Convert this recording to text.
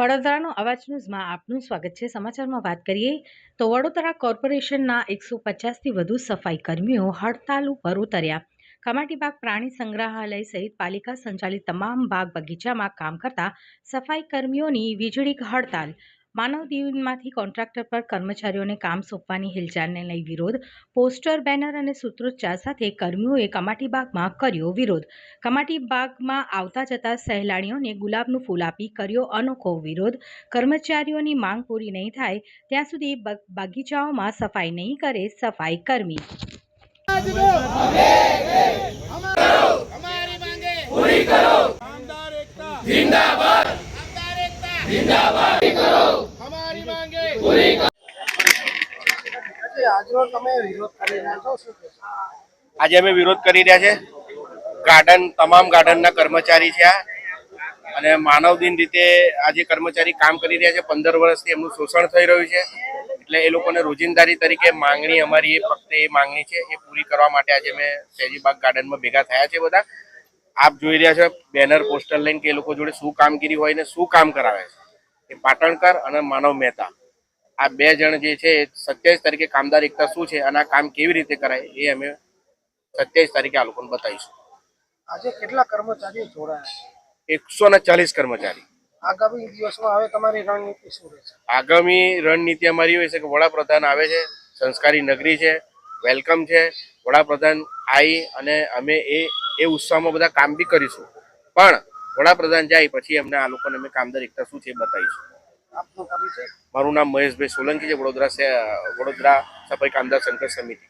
વડોદરાનો અવાજ ન્યૂઝમાં આપનું સ્વાગત છે. સમાચારમાં વાત કરીએ તો વડોદરા કોર્પોરેશનના એકસો પચાસથી વધુ સફાઈ કર્મીઓ હડતાલ ઉપર ઉતર્યા. કમાટીબાગ પ્રાણી સંગ્રહાલય સહિત પાલિકા સંચાલિત તમામ બાગ બગીચામાં કામ કરતા સફાઈ કર્મીઓની વીજળી હડતાલ માનવ દિવનમાંથી કોન્ટ્રાક્ટર પર કર્મચારીઓને કામ સોંપવાની હિલચાલને લઈ વિરોધ પોસ્ટર બેનર અને સૂત્રોચ્ચાર સાથે કર્મીઓએ કમાટીબાગમાં કર્યો વિરોધ. કમાટીબાગમાં આવતા જતા સહેલાણીઓને ગુલાબનું ફૂલ આપી કર્યો અનોખો વિરોધ. કર્મચારીઓની માંગ પૂરી નહીં થાય ત્યાં સુધી બગીચાઓમાં સફાઈ નહીં કરે સફાઈ કર્મી. જિંદાબાદ. આજે અમે વિરોધ કરી રહ્યા છે. ગાર્ડન, તમામ ગાર્ડનના કર્મચારી છે આ. અને માનવદિન રીતે આજે કર્મચારી કામ કરી રહ્યા છે, પંદર વર્ષથી એમનું શોષણ થઈ રહ્યું છે. એટલે એ લોકોને રોજિંદારી તરીકે માંગણી અમારી એ ફક્ત એ માંગણી છે, એ પૂરી કરવા માટે આજે અમે સહેજીબાગ ગાર્ડનમાં ભેગા થયા છે બધા. આપ જોઈ રહ્યા છો, બેનર પોસ્ટર લઈને કે એ લોકો જોડે શું કામગીરી હોય ને શું કામ કરાવે છે. એ પાટણકર અને માનવ મહેતા. આ બે જણ જે છે સત્યાવીસ તારીખે કામદાર એકતા શું છે અને આ કામ કેવી રીતે કરાય એ અમે સત્યાવીસ તારીખે આ લોકોને બતાવીશું. આજે કેટલા કર્મચારીઓ જોડાયા એકસો ને ચાલીસ કર્મચારી. આગામી દિવસમાં હવે તમારી રણનીતિ શું રહેશે? આગામી રણનીતિ અમારી હોય છે કે વડાપ્રધાન આવે છે સંસ્કારી નગરી છે વેલકમ છે વડાપ્રધાન આવી અને અમે એ એ ઉત્સાહમાં બધા કામ બી કરીશું. પણ વડાપ્રધાન જાય પછી અમને આ લોકોને અમે કામદાર એકતા શું છે એ બતાવીશું મારું નામ મહેશભાઈ સોલંકી છે વડોદરા વડોદરા સફાઈ કામદાર સંકટ સમિતિ.